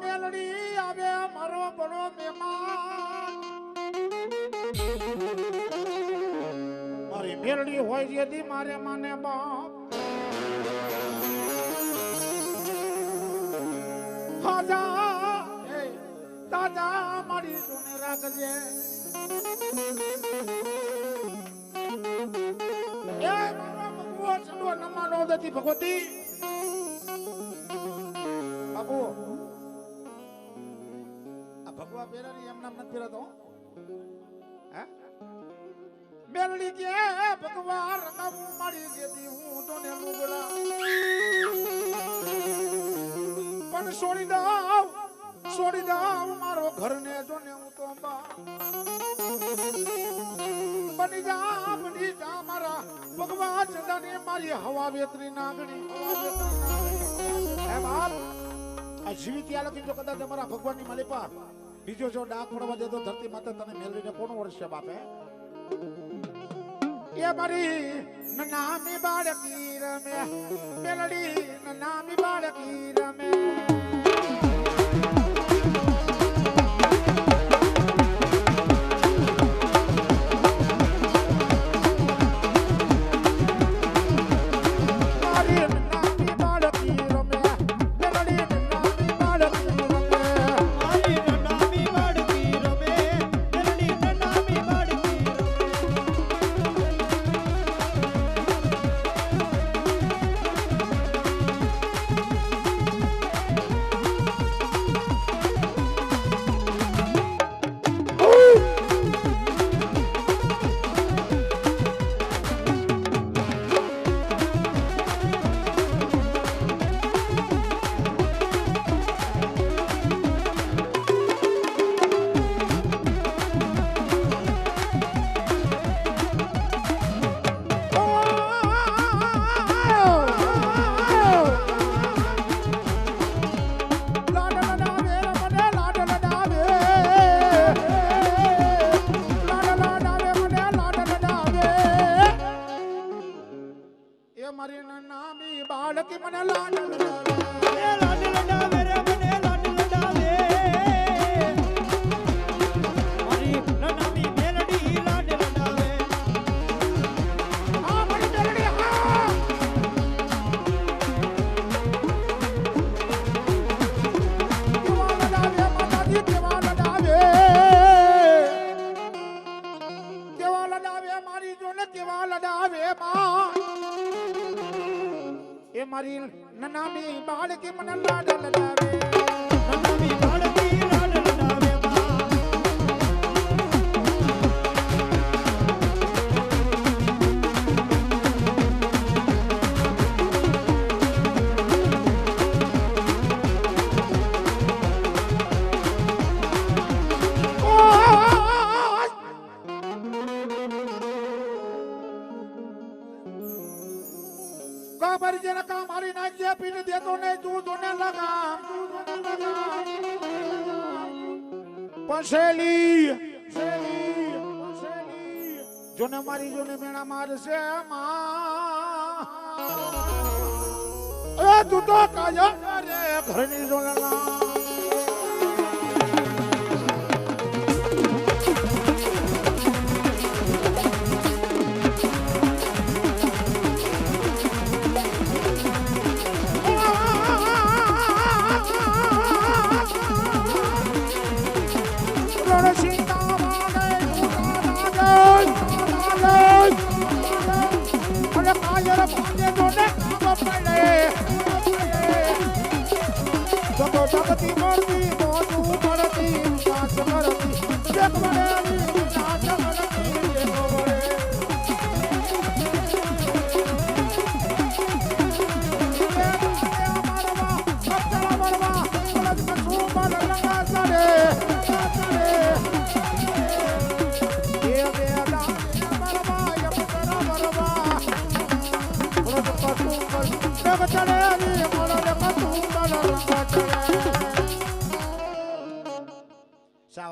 મેલડી આવે, મારો બડો મહેમાન. મારી હોય જેથી મારે માને બાપ. હાજા દાદા મારી સુને રાખજે. એ ભગવતી. બેરાની એમ નામ નથી પહેરાતો હો? મેલડી કે ભગવા રંગાવું મારી જેથી હું તો ને લુગડા. પણ છોડી દઉં છોડી દઉં, મારો ઘરને જો ને હું તો બની જા મારા ભગવાનની માલિપા બીજો જો ડાક પડવા દે તો ધરતી માતા તને મેળવીને કોણ વર્ષે બાપે એ મારી નામી બાળકી રમે, મેલડી નામી બાળકી રમે. મારી નામી બાળકી મને લાડ લડાવે મારી નનામી બાળકી મને લાડ લડાવે નનામી બાળકી ખબર છે ને કા મારી નાખજે, પીને દેતો ને તું દોને લગામ. પછેલી જોને મારી, જોને મેણા મારશે માં. તું તો કાયા કરે, ઘરની જોને લામ Let's go. Never tell me.